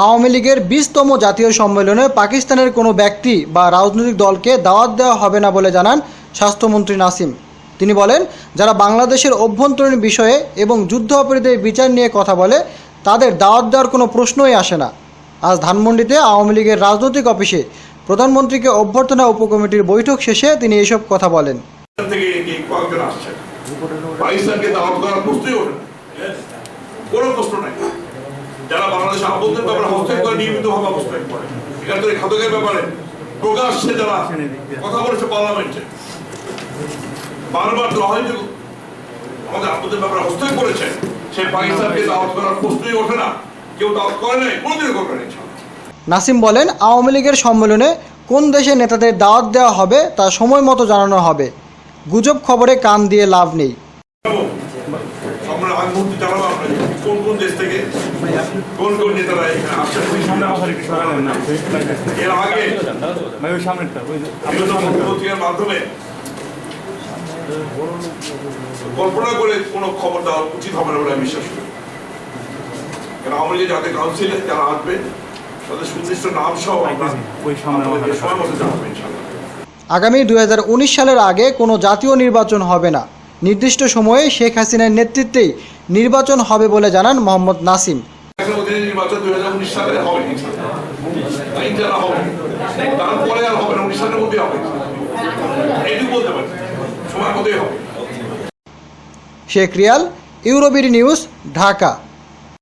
আওয়ামী লীগের বিশতম জাতীয় সম্মেলনে পাকিস্তানের কোনো ব্যক্তি বা রাজনৈতিক দলকে দাওয়াত দেওয়া হবে না বলে জানান স্বাস্থ্যমন্ত্রী নাসিম। তিনি বলেন, যারা বাংলাদেশের অভ্যন্তরীণ বিষয়ে এবং যুদ্ধ অপরাধীদের বিচার নিয়ে কথা বলে, তাদের দাওয়াত দেওয়ার কোনো প্রশ্নই আসে না। আজ ধানমন্ডিতে আওয়ামী লীগের রাজনৈতিক অফিসে প্রধানমন্ত্রীকে অভ্যর্থনা উপকমিটির বৈঠক শেষে তিনি এসব কথা বলেন। কোনো প্রশ্ন নাই। বাংলাদেশ ব্যাপারে হস্তক্ষেপ করে করে। ঘাতকের ব্যাপারে প্রকাশ্যে যারা কথা বলেছে পার্লামেন্টে। বারবার গ্রহণযোগ্য আমাদের ব্যাপারে হস্তক্ষেপ করেছে সেই পাকিস্তানকে দাওয়াত করার প্রশ্নই ওঠে না। কেউ দাওয়াত করে নাই কোনোদিনও করবে না ইনশাআল্লাহ। নাসিম বলেন আওয়ামী লীগের সম্মেলনে কোন দেশের নেতাদের দাওয়াত দেওয়া হবে তা সময় মতো জানানো হবে। গুজব খবরে কান দিয়ে লাভ নেই। কোন দেশ থেকে? কোন কোন নেতারা এখানে আসছেন এর আগে? পত্রিকার মাধ্যমে। কল্পনা করে কোনো খবর দেওয়া উচিত হবে না বলে আমি বিশ্বাস করি। কারণ আওয়ামী লীগের যাদের কাউন্সিলে যারা আসবে, তাদের সুনির্দিষ্ট নাম সহ আগামী দুই হাজার উনিশ সালের আগে কোনো জাতীয় নির্বাচন হবে না। নির্দিষ্ট সময়ে শেখ হাসিনার নেতৃত্বেই নির্বাচন হবে বলে জানান মোহাম্মদ নাসিম। নির্বাচন দুই হাজার উনিশ সালে হবে। ইনশাআল্লাহ। ইনশাআল্লাহ হবে। তারপরে আর হবে না উনিশ সালের মধ্যে হবে। এইটুকু বলতে পারি। সময় মতোই হবে। Sheikh Riyal EuroBD news Dhaka.